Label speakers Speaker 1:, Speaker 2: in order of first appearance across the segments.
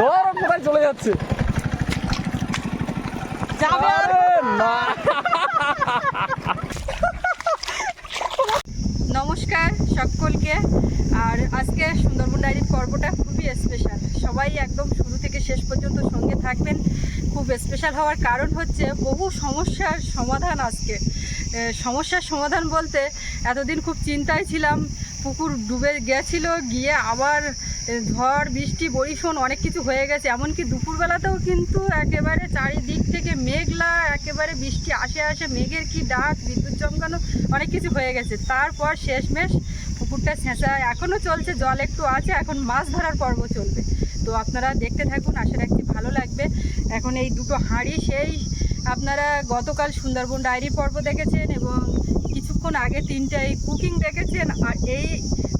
Speaker 1: ধর কোথায় চলে যাচ্ছে?
Speaker 2: নমস্কার সকলকে। আর আজকে সুন্দরবন ডায়েরির পর্বটা খুবই স্পেশাল সবাই একদম শুরু থেকে শেষ পর্যন্ত সঙ্গে থাকবেন। খুব স্পেশাল হওয়ার কারণ হচ্ছে বহু সমস্যার সমাধান আজকে। সমস্যার সমাধান বলতে এতদিন খুব চিন্তায় ছিলাম পুকুর ডুবে গেছিল গিয়ে আবার ঝড়, বৃষ্টি বরিশন অনেক কিছু হয়ে গেছে। এমনকি দুপুরবেলাতেও কিন্তু একেবারে চারিদিক থেকে মেঘলা, একেবারে বৃষ্টি আসে আসে, মেঘের কি ডাক, বিদ্যুৎ চমকানো অনেক কিছু হয়ে গেছে। তারপর শেষমেশ পুকুরটা ছেঁচা এখনও চলছে, জল একটু আছে, এখন মাছ ধরার পর্ব চলবে। তো আপনারা দেখতে থাকুন, আশা রাখছি ভালো লাগবে। এখন এই দুটো হাঁড়ি, সেই আপনারা গতকাল সুন্দরবন ডায়েরি পর্ব দেখেছেন এবং কিছুক্ষণ আগে তিনটে এই কুকিং দেখেছেন, আর এই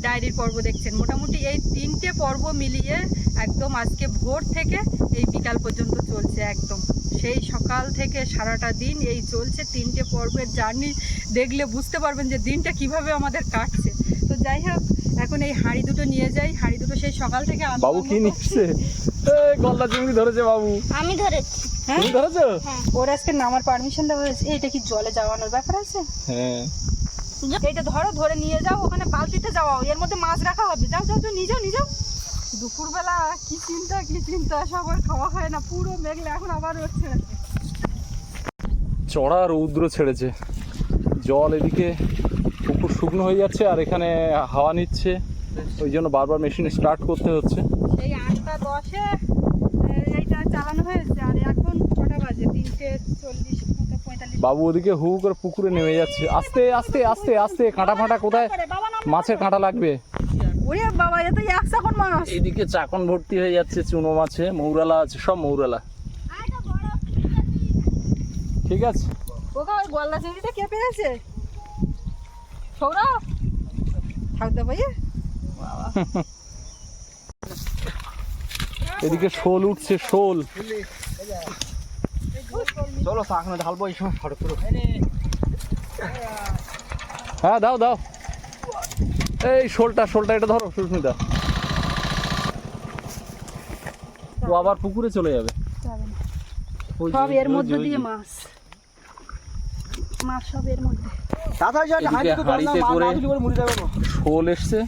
Speaker 2: ডায়েরির পর্ব দেখছেন। মোটামুটি এই তিনটে পর্ব মিলিয়ে একদম আজকে ভোর থেকে এই বিকাল পর্যন্ত চলছে একদম। সেই সকাল থেকে সারাটা দিন এই চলছে তিনটে পর্বের জার্নি। দেখলে বুঝতে পারবেন যে দিনটা কীভাবে আমাদের কাটছে। তো যাই হোক এখন এই হাঁড়ি দুটো নিয়ে যাই। হাঁড়ি দুটো সেই সকাল থেকে
Speaker 1: বাবু কি নিচ্ছে? এ, গলদা চিংড়ি ধরেছে বাবু।
Speaker 3: আমি ধরেছি।
Speaker 2: হ্যাঁ?
Speaker 1: ধরেছো?
Speaker 2: ওর আজকে নামার পারমিশন দেওয়া হয়েছে। এটা কি জলে যাওয়ানোর ব্যাপার আছে?
Speaker 1: হ্যাঁ।
Speaker 2: এইটা ধরো ধরে নিয়ে যাও ওখানে বালতিতে যাওয়া এর মধ্যে মাছ রাখা হবে। যাও যাও যাও নিয়ে যাও দুপুরবেলা কি চিন্তা কি চিন্তা সবার খাওয়া হয় না। পুরো মেঘলে এখন আবার হচ্ছে
Speaker 1: চড়া রৌদ্র ছেড়েছে। জল এদিকে পুকুর শুকনো হয়ে যাচ্ছে আর এখানে হাওয়া নিচ্ছে। ওই জন্য বারবার মেশিন স্টার্ট করতে হচ্ছে।
Speaker 2: সেই আটটা দশে এইটা চালানো হয়েছে। আর এখন কটা বাজে তিনটে চল্লিশ।
Speaker 1: বাবু ওদিকে হু করে পুকুরে নেমে যাচ্ছে। আস্তে আস্তে আস্তে আস্তে কাঁটা ফাঁটা কোথায় মাছের কাঁটা লাগবে।
Speaker 2: ওরে বাবা এ তো একশো এখন মাছ
Speaker 1: এইদিকে চাকন ভর্তি হয়ে যাচ্ছে চুনো মাছে মৌরালা আছে সব মৌরালা। ঠিক আছে।
Speaker 2: ওকে ওই গলদা চিংড়িটা কে পেয়েছে? সৌরভ? থাকতে ভাই
Speaker 1: এদিকে শোল উঠছে শোল।
Speaker 4: চলো ঢালবো এই সময় ফটো তুলো।
Speaker 1: হ্যাঁ দাও দাও। এই শোলটা শোলটা এটা ধরো সুস্মিতা। ও আবার পুকুরে চলে যাবে।
Speaker 2: সব এর মধ্যে দিয়ে মাছ। মাছ সব এর মধ্যে।
Speaker 1: হাঁড়িতে করে-
Speaker 4: করে।
Speaker 1: শোল এসছে।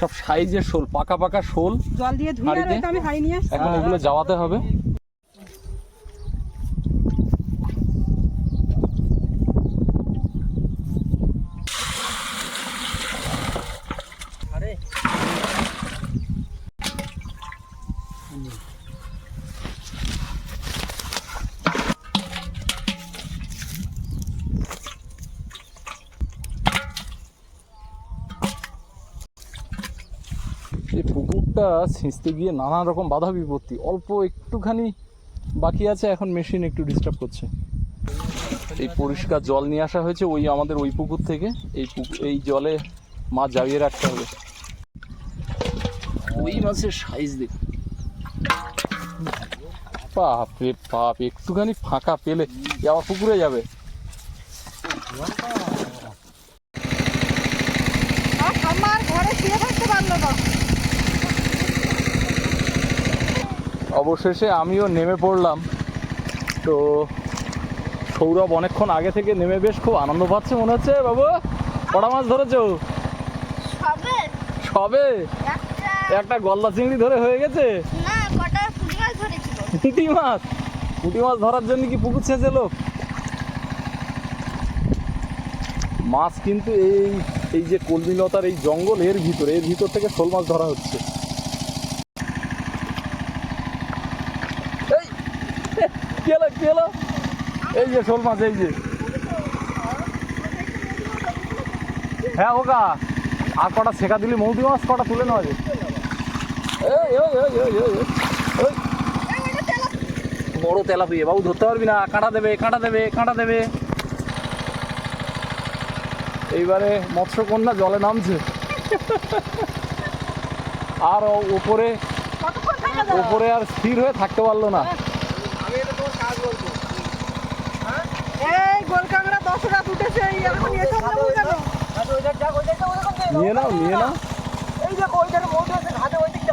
Speaker 1: সব সাইজের শোল পাকা পাকা শোল।
Speaker 2: জল দিয়ে ধুয়ে আমি হাঁড়ি নিয়ে
Speaker 1: এখন এগুলো যাওয়াতে হবে। এই পুকুরটা ছিঁচতে গিয়ে নানা রকম বাধা বিপত্তি। অল্প একটুখানি বাকি আছে, এখন মেশিন একটু ডিস্টার্ব করছে। এই পরিষ্কার জল নিয়ে আসা হয়েছে ওই আমাদের ওই পুকুর থেকে। এই এই জলে মাছ জাগিয়ে রাখতে হবে। ওই মাছের সাইজ দেখ বাপ রে বাপ, একটুখানি ফাঁকা পেলে আবার পুকুরে যাবে
Speaker 2: আর আমার ঘরে শুয়ে থাকতে পারল না
Speaker 1: অবশেষে আমিও নেমে পড়লাম। তো সৌরভ অনেকক্ষণ আগে থেকে নেমে বেশ খুব আনন্দ পাচ্ছে মনে হচ্ছে। বাবু কটা মাছ ধরেছো?
Speaker 3: সবে। একটা।
Speaker 1: গলদা চিংড়ি ধরে হয়ে গেছে?
Speaker 3: পুঁটি মাছ?
Speaker 1: পুঁটি মাছ ধরার জন্য কি পুকুর ছেঁচে লোক? মাছ কিন্তু এই এই যে কলমিলতার এই জঙ্গল এর ভিতরে এর ভিতর থেকে শোল মাছ ধরা হচ্ছে এই কি হলো কি হলো এই যে শোল মাছ এই যে। হ্যাঁ ওকা আর কটা ছেঁকা দিলি মৌদি মাছ কটা তুলে নেওয়া যায়। বড় তেলাপিয়া বাবু ধরতে পারবি না। কাঁটা দেবে কাঁটা দেবে কাঁটা দেবে। এইবারে মৎস্যকন্যা জলে নামছে। আর ওপরে ওপরে আর স্থির হয়ে থাকতে পারল না।
Speaker 2: এই গোল দশ রাত উঠেছে
Speaker 1: নিয়ে নাও নিয়ে নাও
Speaker 4: এই দেখো ওইটার মধ্যে আছে ঘাটে ওই দিক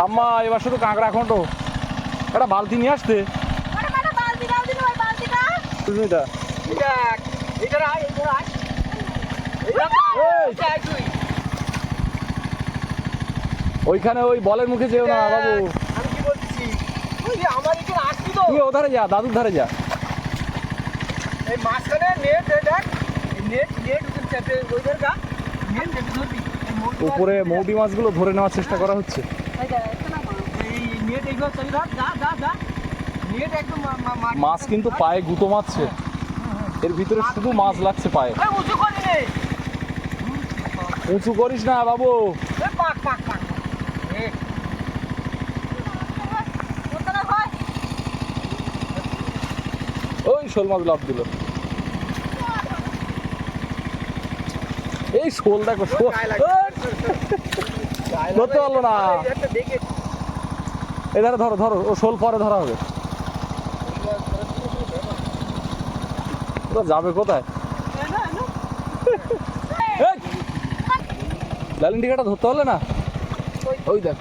Speaker 1: আম্মা এবার শুধু কাঁকড়া খন্ড একটা বালতি নিয়ে আসতে সুস্মিতা
Speaker 4: এটা এটা
Speaker 1: ওইখানে ওই বলের মুখে যেও না বাবু।
Speaker 4: আমি কি বলছি আমার এখানে আসবি তো।
Speaker 1: তুই ওধারে যা দাদুর ধারে যা।
Speaker 4: এই মাঝখানে নেট দেখ নেট নেট চেপে ওইদের গা। নেট চেপে ধরবি।
Speaker 1: উপরে মৌদি মাছগুলো ধরে নেওয়ার চেষ্টা করা হচ্ছে।
Speaker 2: এই না মাছ।
Speaker 4: এই নেট এইভাবে চলে ধর যা যা যা। নেট একদম
Speaker 1: মাছ কিন্তু পায়ে গুঁতো মারছে। এর ভিতরে শুধু মাছ লাগছে পায়ে।
Speaker 4: উঁচু
Speaker 1: করিস না বাবু।
Speaker 4: পাক পাক পাক এই
Speaker 2: ওখানে হয়।
Speaker 1: ওই শোল মাছ লাভ দিল। এই শোল দেখো ধরতে পারল না। এধারে ধরো ধরো ও শোল পরে ধরা হবে। যাবে কোথায়? লালিন টিকাটা ধরতে পারলে না? ওই দেখ।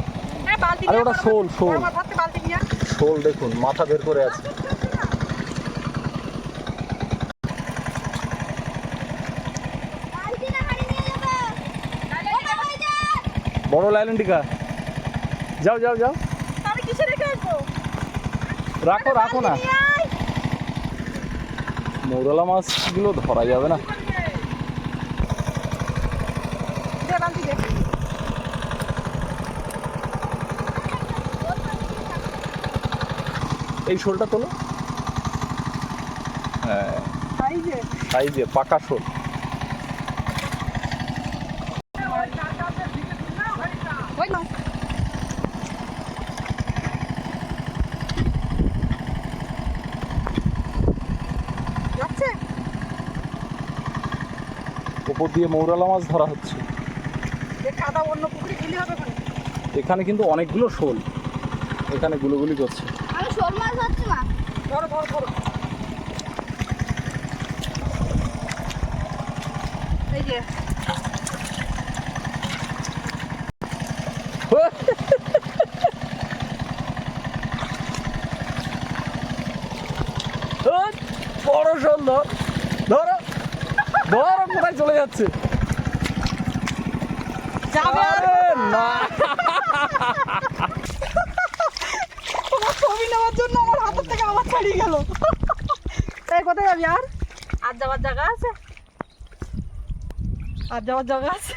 Speaker 1: আরে ওটা শোল, শোল। শোল দেখুন মাথা বের করে আছে
Speaker 3: বালতি না হাড়ি নিয়ে যাব ওটা হয়ে যায়
Speaker 1: বড় লাইলেন টিকা যাও যাও যাও।
Speaker 2: রেখে?
Speaker 1: রাখো রাখো না। মৌরলা মাছগুলো ধরা যাবে না। এই শোলটা তোলো। হ্যাঁ। পাকা শোল
Speaker 2: ওই নাও। যাচ্ছে?
Speaker 1: উপর দিয়ে মৌরালা মাছ ধরা হচ্ছে।
Speaker 2: এ কাদা অন্য পুকুরে গেলে
Speaker 1: এখানে কিন্তু অনেকগুলো শোল। এখানে গুলোগুলি করছে।
Speaker 3: আমি শোল মাছ ধরছি না।
Speaker 2: ধরো ধরো ধরো এই যে
Speaker 1: ওই, বড় শোল ধর ধরো ধরো কোথায় চলে যাচ্ছে
Speaker 2: যাবে আর?
Speaker 1: আরে না।
Speaker 2: তোমার ছবি নেওয়ার জন্য আমার হাতের থেকে আমার ছাড়িয়ে গেল। এই কোথায় যাবি আর? আর যাওয়ার জায়গা আছে? আর যাওয়ার জায়গা আছে?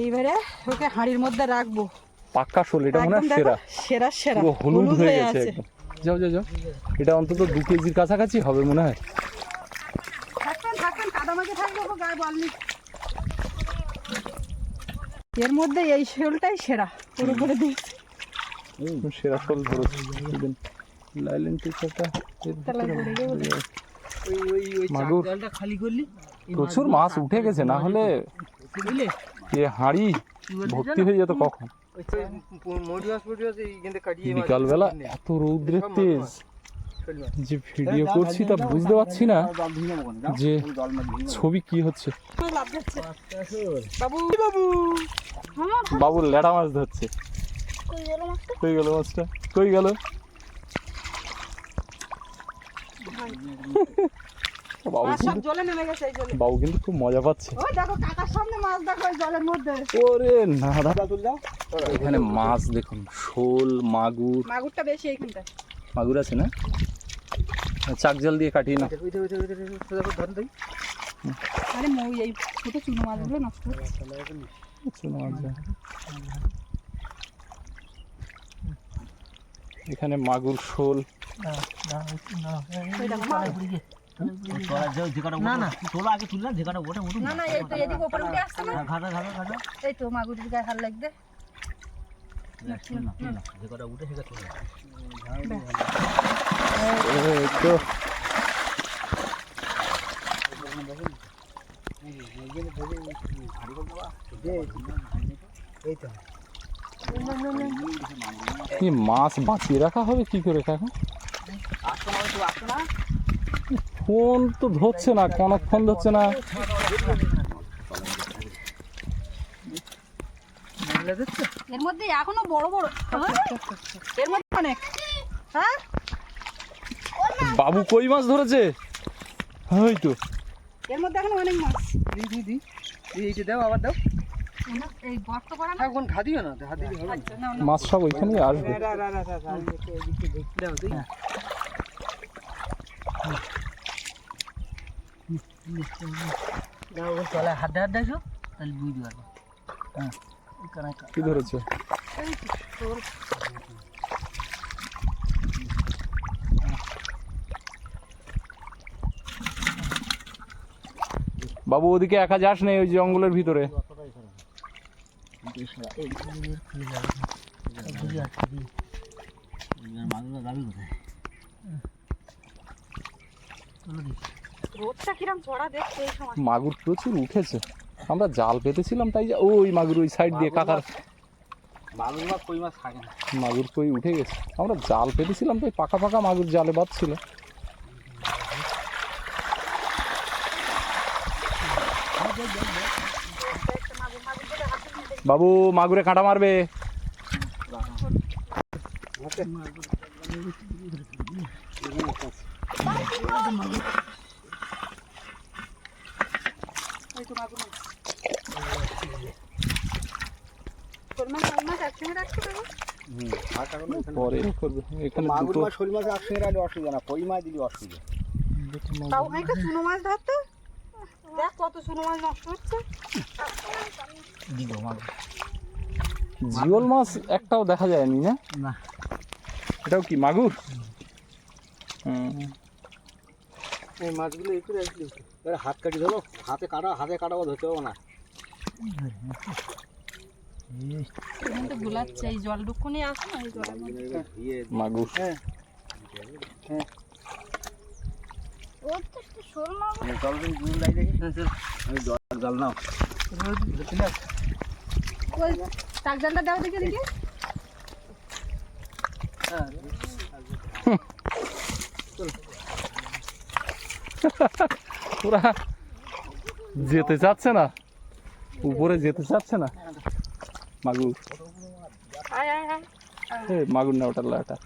Speaker 2: এইবারে ওকে হাঁড়ির মধ্যে রাখব।
Speaker 1: পাক্কা শোল এটা মনে হয় সেরা।
Speaker 2: সেরা সেরা।
Speaker 1: হলুদ হয়ে গেছে একদম। যাও যাও যাও। এটা অন্তত দু কেজির কাছাকাছি হবে মনে হয়।
Speaker 2: এর মধ্যে এই শোলটাই সেরা ওর করে দিয়েছি।
Speaker 1: সেরা শোল ধরেছে। লাইলেন টিচারটা মাগুর।
Speaker 4: খালি করলি?
Speaker 1: প্রচুর মাছ উঠে গেছে না হলে এ হাঁড়ি ভর্তি হয়ে যেত কখন? বিকালবেলা এত রৌদ্রের তেজ। যে ভিডিও করছি তা বুঝতে পারছি না যে ছবি কি হচ্ছে।
Speaker 2: বাবু। বাবু।
Speaker 3: আমার
Speaker 1: বাবু লেড়া মাছ ধরছে।
Speaker 3: কই গেল মাছটা?
Speaker 1: কই গেল? মাছটা কই গেল বাবু
Speaker 2: সব
Speaker 1: কিন্তু
Speaker 2: জলে নেমে গেছে এই জলে।
Speaker 1: বাবু কিন্তু খুব মজা পাচ্ছে।
Speaker 2: ওই দেখো কাকার সামনে মাছ দেখো ওই জলের মধ্যে।
Speaker 1: ওরে না এখানে মাছ দেখুন শোল মাগুর।
Speaker 2: মাগুরটা বেশি এইখানটায়।
Speaker 1: মাগুর আছে না? চাক জল দিয়ে কাটিয়ে না
Speaker 2: আরে মৌ এই ছোট চুনো মাছগুলো নষ্ট
Speaker 1: চুনো মাছ এখানে মাগুর শোল।
Speaker 2: ওই দেখো মাছ।
Speaker 4: না না। তোলা আগে তুললাম যেখানে ওটা ওটা
Speaker 2: না না এই তো এদিকে উপরে উঠে আসছে না?
Speaker 4: ঘাটা ঘাটা ঘাটা।
Speaker 2: এই তো মাগুরের গায়ে লাগবে।
Speaker 1: মাছ বাঁচিয়ে রাখা হবে কি করে কাকা
Speaker 4: আসতো না তো আসতো না।
Speaker 1: ফোন তো ধরছে না কনক ফোন ধরছে না
Speaker 2: এর মধ্যে এখনও বড় বড় এর মধ্যে অনেক
Speaker 1: বাবু কই মাছ ধরেছে হই তো
Speaker 2: এর মধ্যে এখন অনেক মাছ
Speaker 4: দি দি দি এইটা দাও আবার দাও এখন ঘা দিও না
Speaker 1: মাছ সব ওইখানে আসবে
Speaker 4: দাও চলে হাতে হাত দেখো তাহলে বুঝতে পারব হ্যাঁ
Speaker 1: কি ধরেছে? বাবু ওদিকে একা যাস নেই ওই জঙ্গলের ভিতরে।
Speaker 2: রোদটা কিরম চড়া দেখছে এই সময়?
Speaker 1: মাগুর প্রচুর উঠেছে। আমরা জাল পেতেছিলাম তাই যা- ওই মাগুর ওই সাইড দিয়ে কাকার
Speaker 4: মাগুর মাছ কই মাছ থাকে না।
Speaker 1: মাগুর কই উঠে গেছে। আমরা জাল পেতেছিলাম তাই পাকা পাকা মাগুর জালে বাঁধছিল। বাবু মাগুরে কাঁটা মারবে।
Speaker 2: ওই তো মাগুর মাছ শোল মাছ শোল মাছ একসঙ্গে রাখতে পারব
Speaker 1: পরে করবে। এখানে
Speaker 4: মাগুর
Speaker 1: দুটো
Speaker 4: মাছ শোল মাছ একসঙ্গে রাখলে অসুবিধা না কই মাছ দিলে অসুবিধা?
Speaker 2: তাও একটা চুনো মাছ ধরতো? দেখ কত চুনো মাছ নষ্ট হচ্ছে।
Speaker 1: জিওল মাছ একটাও দেখা যায়নি না?
Speaker 4: না।
Speaker 1: এটাও কি মাগুর?
Speaker 4: এই মাছগুলো এবার হাত কাটি ধরো হাতে কাটা হাতে কাটাবো ধরতে পারব না।
Speaker 2: এই জল ডুকুনি আসে না এই জলের মধ্যে।
Speaker 1: মাগুর।
Speaker 4: হ্যাঁ।
Speaker 3: ওর তো একটা শোল মাছ
Speaker 4: জল নাও।
Speaker 2: টাক জালটা দাও দেখে দেখি।
Speaker 1: পুরা যেতে চাচ্ছে না। উপরে যেতে চাচ্ছে না। মাগুর। মাগুর না ওটা লাটা।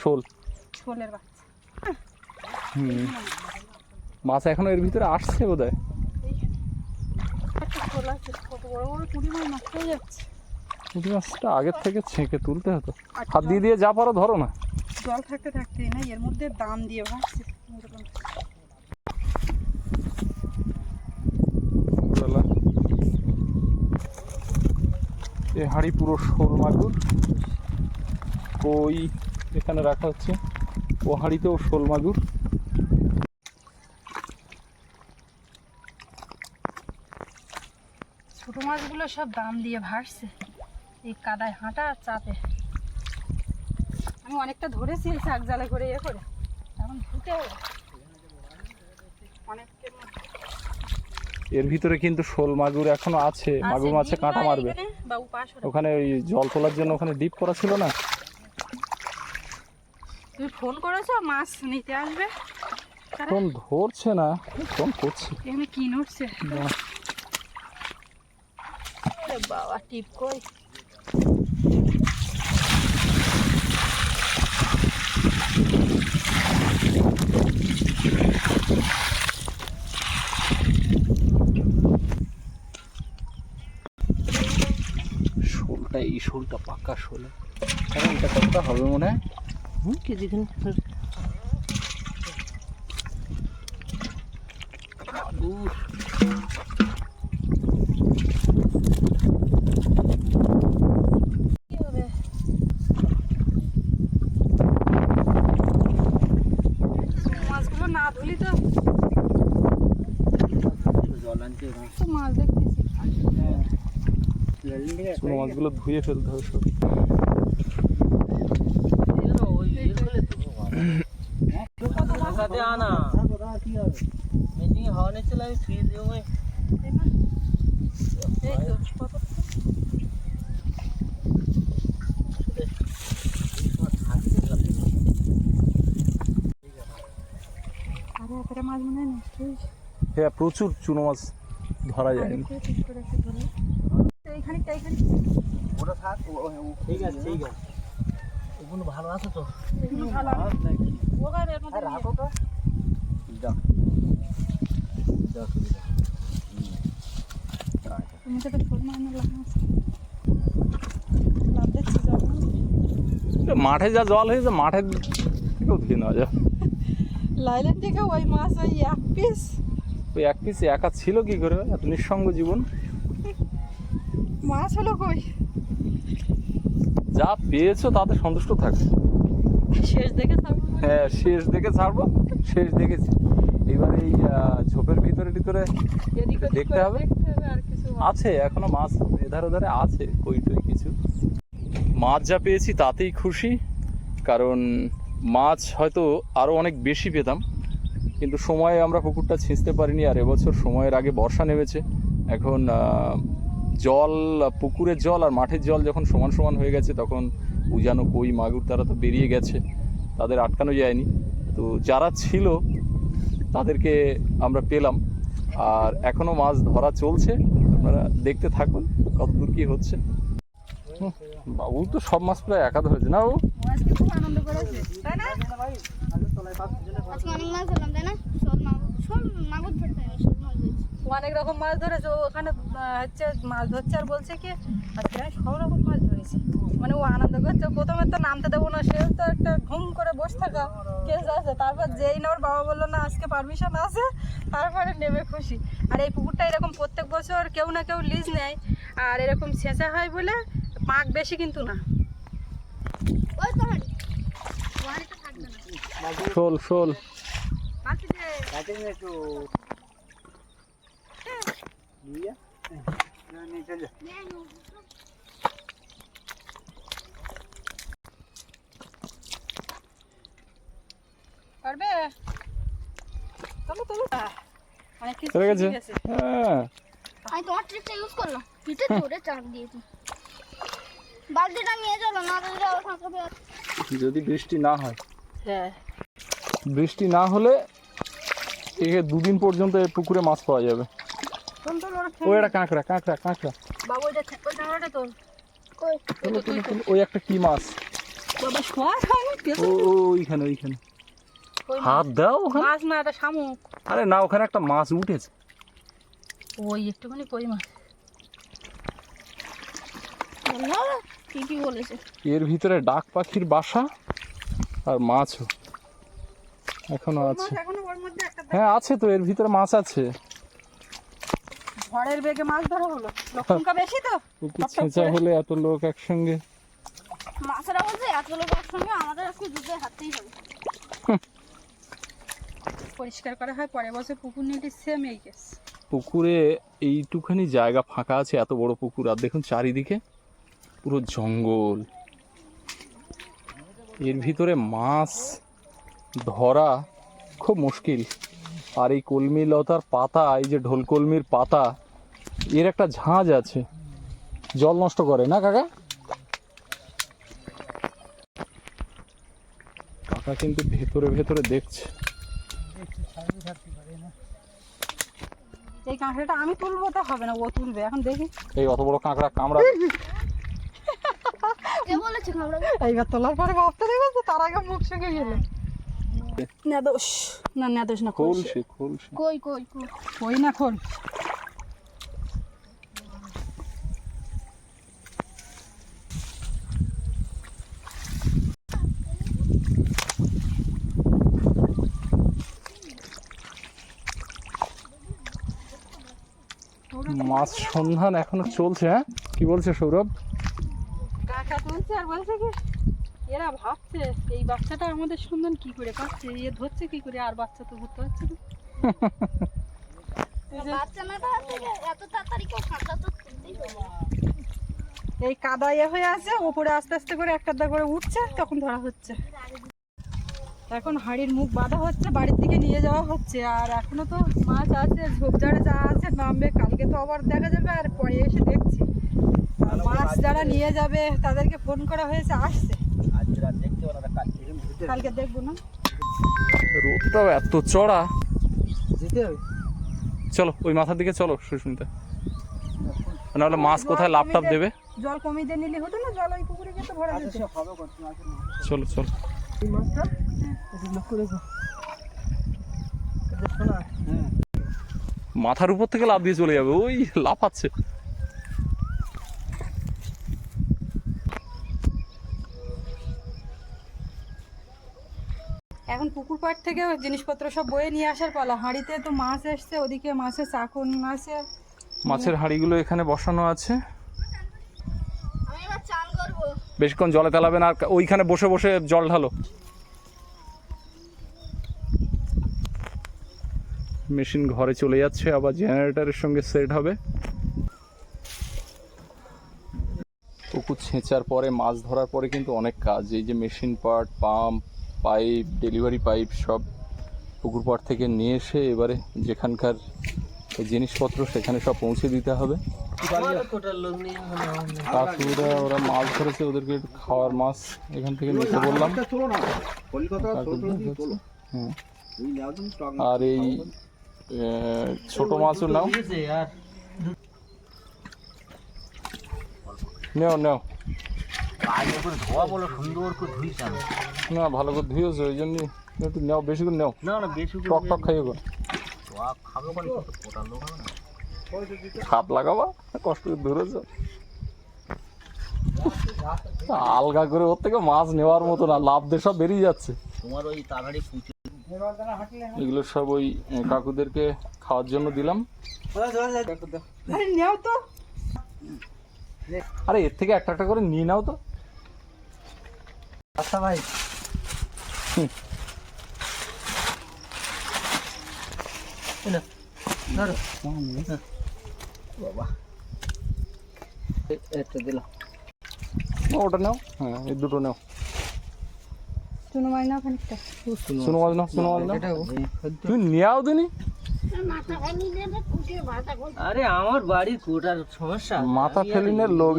Speaker 1: শোল।
Speaker 2: শোলের বাচ্চা।
Speaker 1: হুম। মাছ এখনও এর ভিতরে আসছে বোধ হয় পুঁটি মাছটা আগের থেকে ছেঁকে তুলতে হতো। হাত দিয়ে দিয়ে যা পারো ধরো না।
Speaker 2: জল থাকতে থাকতে না এর মধ্যে দাম দিয়ে ভাসছে
Speaker 1: বেলা এ হাঁড়ি পুরো শোল মাগুর ওই এখানে রাখা হচ্ছে। ও হাঁড়িতেও শোল মাগুর
Speaker 2: ছোট মাছগুলো সব দাম দিয়ে ভাসছে। এই কাদায় হাঁটা আর চাপে। আমি অনেকটা ধরেছি এই শাক জালে করে ইয়ে করে। এখন ফুটে অনেকের মধ্যে
Speaker 1: এর ভিতরে কিন্তু শোল মাগুর এখনও আছে মাগুর মাছে কাঁটা মারবে। ওখানে ওই জল তোলার জন্য ওখানে ডিপ করা ছিল না?
Speaker 2: তুমি ফোন করেছ? মাছ নিতে আসবে?
Speaker 1: ফোন ধরছে না ফোন করছে।
Speaker 2: এখানে কি নড়ছে। বাবা টিপ কই?
Speaker 1: শোলটা পাকা শোল কারণ এটা কতটা হবে মনে হয়?
Speaker 4: কেজি খান
Speaker 2: কি হবে মাছগুলো না ধুলি তো
Speaker 4: জল আনতে
Speaker 2: তো মাছ দেখতেছি
Speaker 1: ছোটো মাছগুলো ধুয়ে ফেলতে হবে সব।
Speaker 2: হয়
Speaker 1: প্রচুর চুনো মাছ ধরা যায়নি।
Speaker 2: এইখানে এইখানে।
Speaker 4: ওটা থাক ও- ও- ও- ঠিক আছে ঠিক আছে। ওগুলো ভালো আছে তো?
Speaker 2: ভালো ওখানে এর মধ্যে
Speaker 4: আর
Speaker 2: নিয়ে-
Speaker 4: রাখো তো। দাও দাও তুমি
Speaker 2: তো ফুল মানে লাভ দিচ্ছি
Speaker 1: মাঠে যা জল হয়েছে মাঠের থেকেও ধুয়ে নেওয়া যায়
Speaker 2: লাইল্যান্ড থেকে ওই মাছ ওই এক পিস
Speaker 1: ওই এক পিস একা ছিল কি করে? এত নিঃসঙ্গ জীবন।
Speaker 2: মাছ হলো কই?
Speaker 1: যা পেয়েছ তাতে সন্তুষ্ট থাকবে
Speaker 2: শেষ দেখে থাকব
Speaker 1: হ্যাঁ শেষ দেখে ছাড়বো শেষ দেখেছি। এবার এই ঝোপের ভিতরে ভিতরে দেখতে হবে? আছে এখনও মাছ এধার ওধারে আছে কই টই কিছু। মাছ যা পেয়েছি তাতেই খুশি কারণ মাছ হয়তো আরও অনেক বেশি পেতাম কিন্তু সময়ে আমরা পুকুরটা ছিঁচতে পারিনি আর এবছর সময়ের আগে বর্ষা নেমেছে। এখন আহ, জল পুকুরের জল আর মাঠের জল যখন সমান সমান হয়ে গেছে তখন উজানো কই মাগুর তারা তো বেরিয়ে গেছে। তাদের আটকানো যায়নি। তো যারা ছিল তাদেরকে আমরা পেলাম। আর এখনও মাছ ধরা চলছে। আপনারা দেখতে থাকুন কত দূর কি হচ্ছে। বাবু তো সব মাছ প্রায় একা ধরেছে। না
Speaker 2: ও আজকে খুব আনন্দ করেছে তাই না
Speaker 3: আজকে অনেক
Speaker 2: রকম মাছ ধরেছে। ওখানে হচ্ছে মাছ ধরছে আর বলছে কি আজকে আমি সব রকম মাছ ধরেছি। মানে ও আনন্দ করছে। প্রথমে তো নামতে দেবো না সে তো একটা ঘুম করে বসে থাকা কেস আছে। তারপর যেই না ওর বাবা বলল না আজকে পারমিশন আছে। তারপরে নেমে খুশি। আর এই পুকুরটা এরকম প্রত্যেক বছর কেউ না কেউ লিজ নেয়। আর এরকম ছেঁচা হয় বলে পাক বেশি কিন্তু না।
Speaker 1: শোল শোল
Speaker 2: পাখি যে
Speaker 4: কাটে নে একটু নিয়ে যা নিয়ে চল যা
Speaker 2: পারবে চলো চলো অনেক কিছু
Speaker 1: গেছে হ্যাঁ
Speaker 3: আমি তোমার ট্রিপটা ইউজ করলাম পিঠে ধরে চাপ দিয়েছি বালতিটা নিয়ে চলো না
Speaker 1: যদি বৃষ্টি না হয়।
Speaker 2: হ্যাঁ।
Speaker 1: বৃষ্টি না হলে একে দুদিন পর্যন্ত পুকুরে মাছ পাওয়া যাবে।
Speaker 2: কোন
Speaker 1: ওই একটা কাঁকড়া কাঁকড়া কাঁকড়া
Speaker 2: বাবু ওইটা ওই
Speaker 1: একটা কি মাছ ওইখানে ওইখানে হাত দাও
Speaker 2: মাছ না এটা শামুক
Speaker 1: আরে না ওখানে একটা মাছ উঠেছে
Speaker 2: ওই একটুখানি কই মাছ
Speaker 3: বলল কি কি বলেছে
Speaker 1: এর ভিতরে ডাক পাখির বাসা আর মাছও এখনও আছে
Speaker 2: এখনও ওর মধ্যে একটা
Speaker 1: হ্যাঁ আছে তো এর ভিতরে মাছ আছে
Speaker 2: ঝড়ের বেগে মাছ ধরা হলো। বেশি তো?
Speaker 1: ছেঁচা হলে এত লোক একসঙ্গে।
Speaker 3: মাছেরা বলছে এত লোক একসঙ্গে আমাদের আজকে দুধে হাঁটতেই হবে।
Speaker 2: পরিষ্কার করা হয় পরের বছর পুকুর নিয়ে সেম এই কেস
Speaker 1: পুকুরে এইটুখানি জায়গা ফাঁকা আছে এত বড় পুকুর। আর দেখুন চারিদিকে পুরো জঙ্গল। এর ভিতরে মাছ ধরা খুব মুশকিল। আর এই কলমি লতার পাতা এই যে ঢোল কলমির পাতা এর একটা ঝাঁজ আছে। জল নষ্ট করে না কাকা? কাকা কিন্তু ভেতরে ভেতরে দেখছে।
Speaker 2: এই কাঁকড়াটা আমি তুলবো তো হবে না ও তুলবে। এখন দেখি।
Speaker 1: এই অত বড় কাঁকড়া কামড়া
Speaker 3: কে
Speaker 2: এইবার তোলার পরে ভাবতে দেখবে তার আগে মুখ শুকে গেল। না দোষ না না দোষ না খোল
Speaker 1: খোলসে
Speaker 3: কই কই? কই
Speaker 2: না খোল
Speaker 1: মাছ সন্ধান এখনও চলছে হ্যাঁ? কি বলছে সৌরভ?
Speaker 2: কাকা তুলছে আর বলছে কি এরা ভাবছে এই বাচ্চাটা আমাদের সন্ধান কি করে পাচ্ছে এ ধরছে কি করে আর বাচ্চা তো ধরতে পারছে না। এই কাদা ইয়ে হয়ে আছে ওপরে আস্তে আস্তে করে একটা করে উঠছে তখন ধরা হচ্ছে। এখন হাঁড়ির মুখ বাঁধা হচ্ছে বাড়ির দিকে নিয়ে যাওয়া হচ্ছে আর এখনও তো মাছ আছে ঝোপঝাড়ে যা আছে নামবে কালকে তো আবার দেখা যাবে আর পরে এসে দেখছি। মাছ যারা নিয়ে যাবে। তাদেরকে ফোন করা হয়েছে আসছে।
Speaker 4: না
Speaker 2: কালকে দেখব না।
Speaker 1: রোদটাও এত চড়া।
Speaker 4: যেতে হবে।
Speaker 1: চলো ওই মাথার দিকে চলো সুস্মিতা নাহলে মাছ কোথায় লাভ টাপ দেবে?
Speaker 2: জল কমিয়ে দিয়ে নিলে হতো না জল ওই পুকুরে কিন্তু ভরা যেত।
Speaker 4: সে হবে কত মাছ
Speaker 1: চলো চলো।
Speaker 4: এই মাছটা? লক্ষ্য রেখো হ্যাঁ।
Speaker 1: মাথার উপর থেকে লাভ দিয়ে চলে যাবে ওই লাফাচ্ছে।
Speaker 2: এখন পুকুর পাড় থেকে জিনিসপত্র সব বয়ে নিয়ে আসার পালা। হাঁড়িতে তো মাছ এসছে ওদিকে মাছের চাকুন আছে।
Speaker 1: মাছের হাঁড়িগুলো এখানে বসানো আছে।
Speaker 3: আমি এবার চান করব।
Speaker 1: বেশিক্ষণ জলে তেলাবে না আর ওইখানে বসে বসে জল ঢালো। মেশিন ঘরে চলে যাচ্ছে আবার জেনারেটারের সঙ্গে সেট হবে। পুকুর ছেঁচার পরে মাছ ধরার পরে কিন্তু অনেক কাজ। এই যে machine part pump pipe delivery pipe সব পুকুর পাড় থেকে নিয়ে এসে এবারে যেখানকার জিনিসপত্র সেখানে সব পৌঁছে দিতে হবে। কাকুরা ওরা মাছ ধরেছে ওদেরকে একটু খাওয়ার মাছ এখান থেকে নিতে বললাম। হ্যাঁ। আর এই ছোট মাছও নাও। নেও নেও। না ভালো করে ধুয়েছো ওই জন্য একটু নেও বেশি করে নেও।
Speaker 5: না না বেশি
Speaker 1: টক টক খাইও গো
Speaker 5: মানে
Speaker 1: হাত লাগাবা কষ্ট করে ধরেছো। আলগা করে ওর থেকে মাছ নেওয়ার মতো না লাভ দিয়ে সব বেরিয়ে যাচ্ছে।
Speaker 5: তোমার ওই তাড়াতাড়ি
Speaker 1: এগুলো সব ওই কাকুদেরকে খাওয়ার জন্য দিলাম।
Speaker 2: আরে নেও তো।
Speaker 1: আরে এর থেকে একটা একটা করে নিয়ে নাও তো।
Speaker 4: আচ্ছা ভাই। বাবা। দিলাম।
Speaker 1: না, ওটা নাও। হ্যাঁ এই দুটো নাও।
Speaker 2: খানিকটা।
Speaker 1: শুনো শুনো তুমি দিনি?
Speaker 4: আরে আমার বাড়ির কোটার সমস্যা।
Speaker 1: মাথা লোক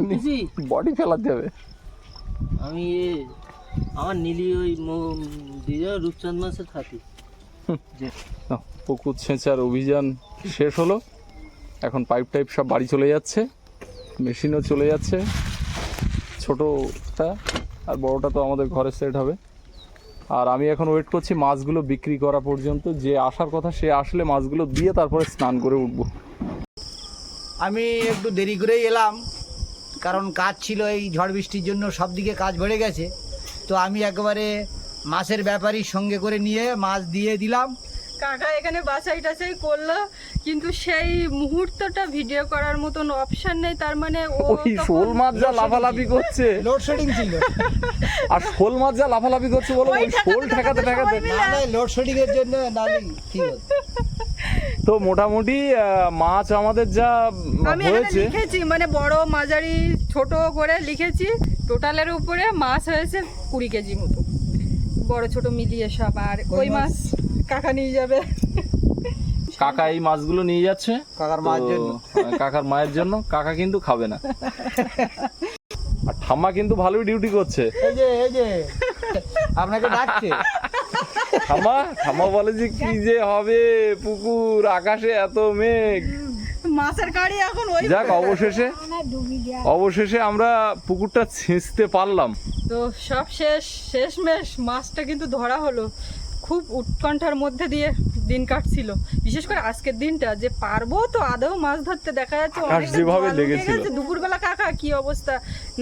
Speaker 1: বডি ফেলাতে হবে।
Speaker 4: আমি আমার নীলি ওই রূপচাঁদ মাছের থাকি।
Speaker 1: পুকুর ছেঁচার অভিযান শেষ হলো। এখন পাইপ টাইপ সব বাড়ি চলে যাচ্ছে। মেশিনও চলে যাচ্ছে। ছোটোটা আর বড়টা তো আমাদের ঘরে সেট হবে। আর আমি এখন ওয়েট করছি মাছগুলো বিক্রি করা পর্যন্ত। যে আসার কথা সে আসলে মাছগুলো দিয়ে তারপরে স্নান করে উঠবো।
Speaker 6: আমি একটু দেরি করেই এলাম, কারণ কাজ ছিল এই ঝড় বৃষ্টির জন্য সব দিকে কাজ বেড়ে গেছে। তো আমি একবারে মাছের ব্যাপারী সঙ্গে করে নিয়ে মাছ দিয়ে দিলাম।
Speaker 2: কাকা এখানে বাছাই টাছাই করল কিন্তু সেই মুহূর্তটা ভিডিও করার মতন অপশন নেই তার মানে ও
Speaker 1: ওই শোল মাছ যা লাফালাফি করছে।
Speaker 6: লোডশেডিং ছিল।
Speaker 1: আর শোল মাছ যা লাফালাফি করছে বলো
Speaker 2: ওই
Speaker 1: শোল ঠেকাতে
Speaker 2: ঠেকাতে
Speaker 6: না না লোডশেডিং এর জন্য নালি আছে
Speaker 1: তো মোটামুটি মাছ আমাদের যা
Speaker 2: আমি
Speaker 1: হয়েছে।
Speaker 2: লিখেছি মানে বড় মাঝারি ছোট করে লিখেছি টোটালের উপরে মাছ হয়েছে কুড়ি কেজি মতো। বড় ছোট মিলিয়ে সব আর ওই মাছ? কাকা নিয়ে যাবে।
Speaker 1: কাকা এই মাছগুলো নিয়ে যাচ্ছে।
Speaker 6: কাকার
Speaker 1: মায়ের
Speaker 6: জন্য।
Speaker 1: কাকার মায়ের জন্য। কাকা কিন্তু খাবে না। আর ঠাম্মা কিন্তু ভালোই ডিউটি করছে।
Speaker 6: এই যে এই যে। আপনাকে ডাকছে।
Speaker 1: ঠাম্মা ঠাম্মা বলে যে কি যে হবে? পুকুর আকাশে এত মেঘ।
Speaker 2: মাছের গাড়ি এখন ওই
Speaker 1: যাক অবশেষে অবশেষে আমরা পুকুরটা ছেঁচতে পারলাম।
Speaker 2: তো সব শেষ শেষমেশ মাছটা কিন্তু ধরা হলো। খুব উৎকণ্ঠার মধ্যে দিয়ে দিন কাটছিল। বিশেষ করে আজকের দিনটা যে পারব তো আদৌ মাছ ধরতে দেখা যাচ্ছে
Speaker 1: যেভাবে লেগেছিল।
Speaker 2: দুপুরবেলা কাকা কি অবস্থা?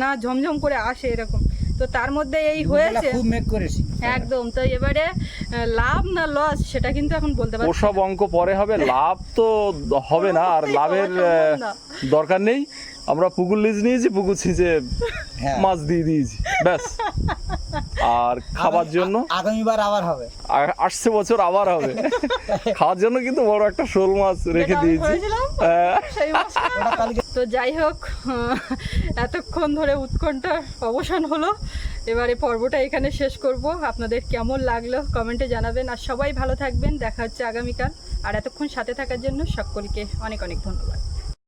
Speaker 2: না ঝমঝম করে আসে এরকম। তো তার মধ্যে এই হয়েছে।
Speaker 6: খুব মেঘ করেছি।
Speaker 2: একদম। তো এবারে লাভ না লস সেটা কিন্তু এখন বলতে পারছি
Speaker 1: সব অঙ্ক পরে হবে লাভ তো হবে না আর লাভের দরকার নেই। আমরা পুকুর লিজ নিয়েছি পুকুর ছিঁচে
Speaker 6: হ্যাঁ।
Speaker 1: মাছ দিয়ে দিয়েছি। ব্যাস। আর খাবার জন্য?
Speaker 6: আগামীবার আবার হবে।
Speaker 1: আ- আসছে বছর আবার হবে। খাওয়ার জন্য কিন্তু বড় একটা শোল মাছ রেখে দিয়েছি। হ্যাঁ।
Speaker 2: তো যাই হোক এতক্ষণ ধরে উৎকণ্ঠার অবসান হলো। এবারে পর্বটা এখানে শেষ করব। আপনাদের কেমন লাগল কমেন্টে জানাবেন। আর সবাই ভালো থাকবেন। দেখা হচ্ছে আগামীকাল। আর এতক্ষণ সাথে থাকার জন্য সকলকে অনেক অনেক ধন্যবাদ।